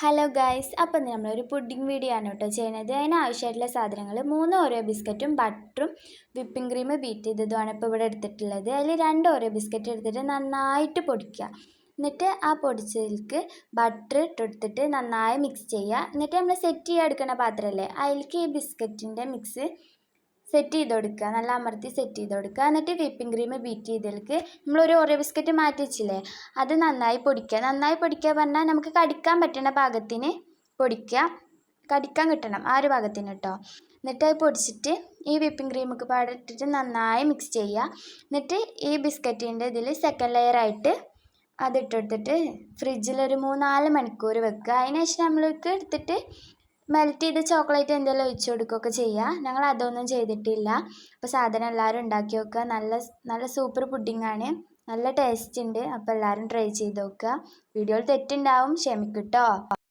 Hello guys അപ്പം നമ്മളൊരു pudding video ആണ് കേട്ടോ ചെയ്യുന്നത്. അതിനാവശ്യമായിട്ടുള്ള സാധനങ്ങൾ മൂന്ന് ഓരോ ബിസ്ക്കറ്റും ബട്ടറും വിപ്പിംഗ് ക്രീം ബീറ്റ് ചെയ്തതുമാണ് ഇപ്പോൾ ഇവിടെ എടുത്തിട്ടുള്ളത്. അതിൽ രണ്ട് ഓരോ ബിസ്ക്കറ്റ് എടുത്തിട്ട് നന്നായിട്ട് പൊടിക്കുക. എന്നിട്ട് ആ പൊടിച്ചതിലേക്ക് ബട്ടർ ഇട്ടെടുത്തിട്ട് നന്നായി മിക്സ് ചെയ്യുക. എന്നിട്ട് നമ്മൾ സെറ്റ് ചെയ്യാൻ എടുക്കുന്ന പാത്രമല്ലേ അതിലേക്ക് ഈ ബിസ്ക്കറ്റിന്റെ മിക്സ് സെറ്റ് ചെയ്ത് കൊടുക്കുക നല്ല അമർത്തി സെറ്റ് ചെയ്ത് കൊടുക്കുക എന്നിട്ട് വിപ്പിംഗ് ക്രീം ബീറ്റ് ചെയ്തതിലേക്ക് നമ്മളൊരു ഓറിയോ ബിസ്ക്കറ്റ് മാറ്റി വെച്ചില്ലേ അത് നന്നായി പൊടിക്കുക. നന്നായി പൊടിക്കുക പറഞ്ഞാൽ നമുക്ക് കടിക്കാൻ പറ്റുന്ന ഭാഗത്തിന് പൊടിക്കുക. കടിക്കാൻ കിട്ടണം ആ ഒരു പാകത്തിന് കേട്ടോ എന്നിട്ട് അത് പൊടിച്ചിട്ട് ഈ വിപ്പിംഗ് ക്രീമൊക്കെ പാടിട്ടിട്ട് നന്നായി മിക്സ് ചെയ്യുക. എന്നിട്ട് ഈ ബിസ്ക്കറ്റിന്റെ ഇതിൽ സെക്കൻഡ് ലെയർ ആയിട്ട് അതിട്ടെടുത്തിട്ട് ഫ്രിഡ്ജിൽ ഒരു മൂന്നാൽ മണിക്കൂർ വെക്കുക. അതിന് ശേഷം നമ്മൾക്ക് എടുത്തിട്ട് മെൽറ്റ് ചെയ്ത ചോക്ലേറ്റ് എന്തെങ്കിലും ഒഴിച്ച് കൊടുക്കുകയൊക്കെ ചെയ്യുക. ഞങ്ങൾ അതൊന്നും ചെയ്തിട്ടില്ല. അപ്പോൾ സാധനം എല്ലാവരും ഉണ്ടാക്കി നോക്കുക. നല്ല നല്ല സൂപ്പർ പുഡിംഗ് ആണ്. നല്ല ടേസ്റ്റ് ഉണ്ട്. അപ്പോൾ എല്ലാവരും ട്രൈ ചെയ്ത് നോക്കുക. വീഡിയോയിൽ തെറ്റുണ്ടാവും. ക്ഷമിക്കട്ടോ കേട്ടോ